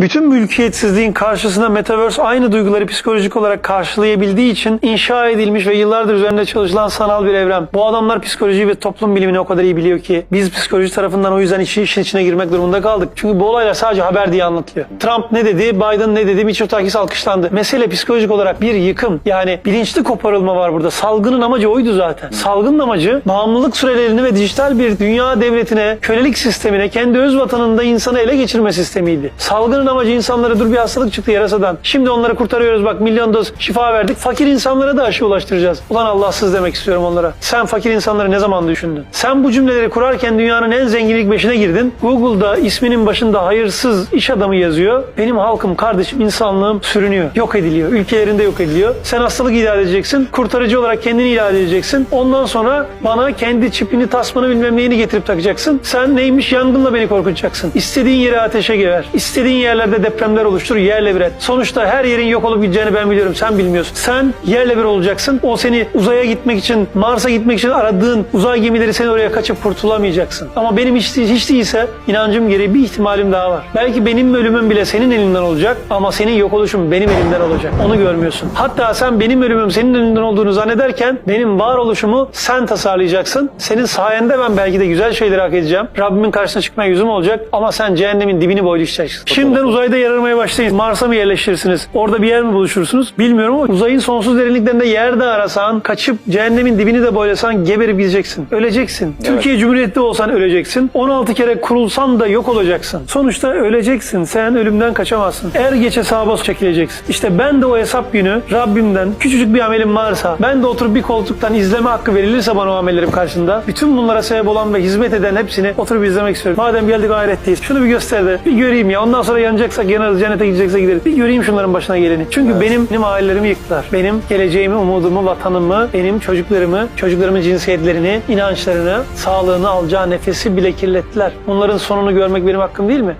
Bütün mülkiyetsizliğin karşısında Metaverse aynı duyguları psikolojik olarak karşılayabildiği için inşa edilmiş ve yıllardır üzerinde çalışılan sanal bir evren. Bu adamlar psikoloji ve toplum bilimini o kadar iyi biliyor ki biz psikoloji tarafından o yüzden işi işin içine girmek durumunda kaldık. Çünkü bu olaylar sadece haber diye anlatılıyor. Trump ne dedi, Biden ne dedi, Mitsotakis alkışlandı. Mesele psikolojik olarak bir yıkım. Yani bilinçli koparılma var burada. Salgının amacı oydu zaten. Salgının amacı bağımlılık sürelerini ve dijital bir dünya devletine, kölelik sistemine, kendi öz vatanında insanı ele geçirme sistemiydi. Salgının amacı insanlara dur bir hastalık çıktı yarasadan. Şimdi onları kurtarıyoruz bak milyon doz şifa verdik. Fakir insanlara da aşı ulaştıracağız. Ulan Allahsız demek istiyorum onlara. Sen fakir insanları ne zaman düşündün? Sen bu cümleleri kurarken dünyanın en zenginlik beşine girdin. Google'da isminin başında hayırsız iş adamı yazıyor. Benim halkım, kardeşim, insanlığım sürünüyor. Yok ediliyor. Ülkelerinde yok ediliyor. Sen hastalık ilan edeceksin. Kurtarıcı olarak kendini ilan edeceksin. Ondan sonra bana kendi çipini, tasmanı bilmem neyini getirip takacaksın. Sen neymiş yangınla beni korkutacaksın. İstediğin yere ateşe gever. İstediğin yerlerde depremler oluştur. Yerle bir et. Sonuçta her yerin yok olup gideceğini ben biliyorum. Sen bilmiyorsun. Sen yerle bir olacaksın. O seni uzaya gitmek için, Mars'a gitmek için aradığın uzay gemileri seni oraya kaçıp kurtulamayacaksın. Ama benim hiç, hiç değilse inancım gereği bir ihtimalim daha var. Belki benim ölümüm bile senin elinden olacak ama senin yok oluşun benim elimden olacak. Onu görmüyorsun. Hatta sen benim ölümüm senin elinden olduğunu zannederken benim varoluşumu sen tasarlayacaksın. Senin sayende ben belki de güzel şeyleri hak edeceğim. Rabbimin karşısına çıkmaya yüzüm olacak ama sen cehennemin dibini boylayacaksın. Şimdiden uzayda yer aramaya başlayın. Mars'a mı yerleşirsiniz? Orada bir yer mi buluşursunuz? Bilmiyorum ama uzayın sonsuz derinliklerinde yer de arasan, kaçıp cehennemin dibini de boylasan geberip gideceksin. Öleceksin. Türkiye Cumhuriyeti olsan öleceksin. 16 kere kurulsan da yok olacaksın. Sonuçta öleceksin. Sen ölümden kaçamazsın. Er geç hesaba çekileceksin. İşte ben de o hesap günü Rabbimden küçücük bir amelim varsa, ben de oturup bir koltuktan izleme hakkı verilirse bana o amellerim karşında, bütün bunlara sebep olan ve hizmet eden hepsini oturup izlemek istiyorum. Madem geldik ahiretteyiz. Şunu bir göster de bir göreyim ya. Ondan sonra yanacaksak yanarız, cennete gidecekse gideriz. Bir göreyim şunların başına geleni. Çünkü benim, benim ailelerimi yıktılar. Benim geleceğimi, umudumu, vatanımı, benim çocuklarımı, çocuklarımın cinsiyetlerini, inançlarını, sağlığını, alacağı nefesi bile kirlettiler. Bunların sonunu görmek benim hakkım değil mi?